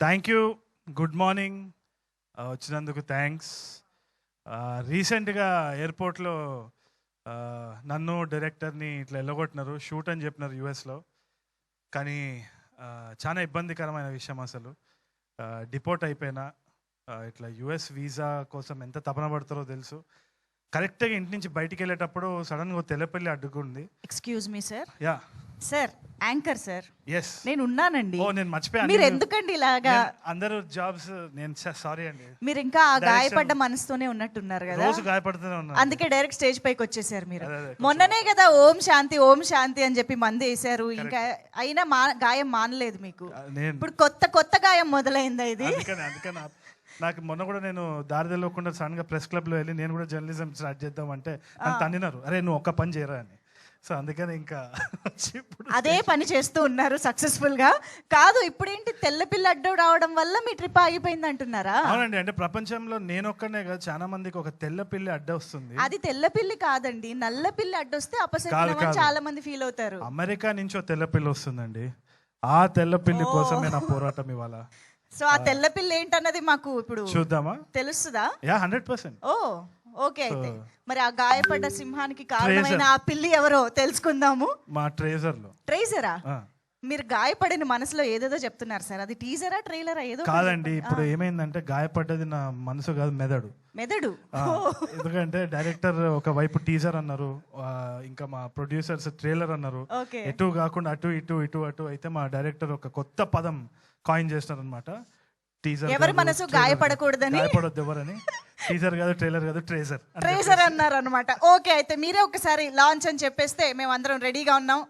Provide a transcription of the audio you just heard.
Thank you good morning వచ్చినందుకు thanks రీసెంట్గా ఎయిర్పోర్ట్లో నన్ను డైరెక్టర్ని ఇట్లా వెళ్ళగొట్టినారు షూట్ అని చెప్పినారు యూఎస్లో కానీ ఆ, చాలా ఇబ్బందికరమైన విషయం అసలు. డిపోర్ట్ అయిపోయినా ఆ, ఇట్లా యుఎస్ వీసా కోసం ఎంత తపన పడతారో తెలుసు. కరెక్ట్గా ఇంటి నుంచి బయటికి వెళ్ళేటప్పుడు సడన్గా తెల్లపల్లి అడ్డుకుంది. Excuse me sir yeah sir anchor sir. Yes నేను ఉన్నానండి ఓ నేను మర్చిపోయాను. మీరు ఎందుకండి ఇలాగా? అందరూ జాబ్స్ నేను సారీ అండి. మీరు ఇంకా ఆ గాయపడ్డ మనసుతోనే ఉన్నట్టున్నారు కదా? రోజు గాయపడుతూనే ఉన్నాను. అందుకే డైరెక్ట్ స్టేజ్ పైకి వచ్చేసారు మీరు. మొన్ననే కదా ఓం శాంతి ఓం శాంతి అని చెప్పి మంది వేశారు. ఇంకా అయినా మా గాయం మానలేదు మీకు. ఇప్పుడు కొత్త కొత్త గాయం మొదలైందా ఇది? అందుకని నాకు మొన్న కూడా నేను దారి తెలియకుండా సడన్గా ప్రెస్ క్లబ్లో వెళ్ళి నేను కూడా జర్నలిజం స్టార్ట్ చేద్దాం అంటే నన్ను తన్నినారు. అరే నువ్వు ఒక్క పని చేయరా అని. సో అందుకని ఇంకా అదే పని చేస్తూ ఉన్నారు సక్సెస్ఫుల్గా కాదు ఇప్పుడేంటి తెల్ల పిల్ల అడ్డు రావడం వల్ల మీ ట్రిప్ ఆగిపోయింది అంటున్నారా? అవునండి అంటే ప్రపంచంలో నేను ఒక్కనే కాదు చాలా మందికి ఒక తెల్ల పిల్లి అడ్డ వస్తుంది. అది తెల్ల పిల్లి కాదండి నల్ల పిల్లి అపశకునం అని కాదు. చాలా మంది ఫీల్ అవుతారు. అమెరికా నుంచి తెల్ల పిల్లి వస్తుందండి. ఆ తెల్ల పిల్లి కోసమే నా పోరాటం ఇవాళ. సో ఆ తెల్ల పిల్లి ఏంటన్నది మాకు ఇప్పుడు చూద్దామా? తెలుస్తుందా? యా హండ్రెడ్ పర్సెంట్ ఓ. ఓకే అయితే. మరి ఆ గాయపడ్డ సింహానికి కారణమైన ఆ పిల్లి ఎవరో తెలుసుకుందాము. మా ట్రేజర్లో ట్రైజరా? ఆ. మీరు గాయపడిన మనసులో ఏదేదో చెప్తున్నారు సార్. అది టీజరా ట్రైలరా ఏదో కాదండి. ఇప్పుడు ఏమైందంటే గాయపడ్డది నా మనసు కాదు మెదడు. మెదడు? ఎందుకంటే డైరెక్టర్ ఒక వైపు టీజర్ అన్నారు ఇంకా మా ప్రొడ్యూసర్స్ ట్రైలర్ అన్నారు. ఎటు కాకుండా అటు ఇటు ఇటు అటు అయితే మా డైరెక్టర్ ఒక కొత్త పదం కాయిన్ చేసినారు అనమాట టీజర్ ఎవరి మనసు గాయపడకూడదని? గాయపడొద్దు ఎవరని. టీజర్ కాదు ట్రైలర్ కాదు ట్రేజర్ ట్రేజర్ అన్నారు అనమాట ఓకే అయితే మీరే ఒకసారి లాంచ్ అని చెప్పేస్తే మేము అందరం రెడీగా ఉన్నాం.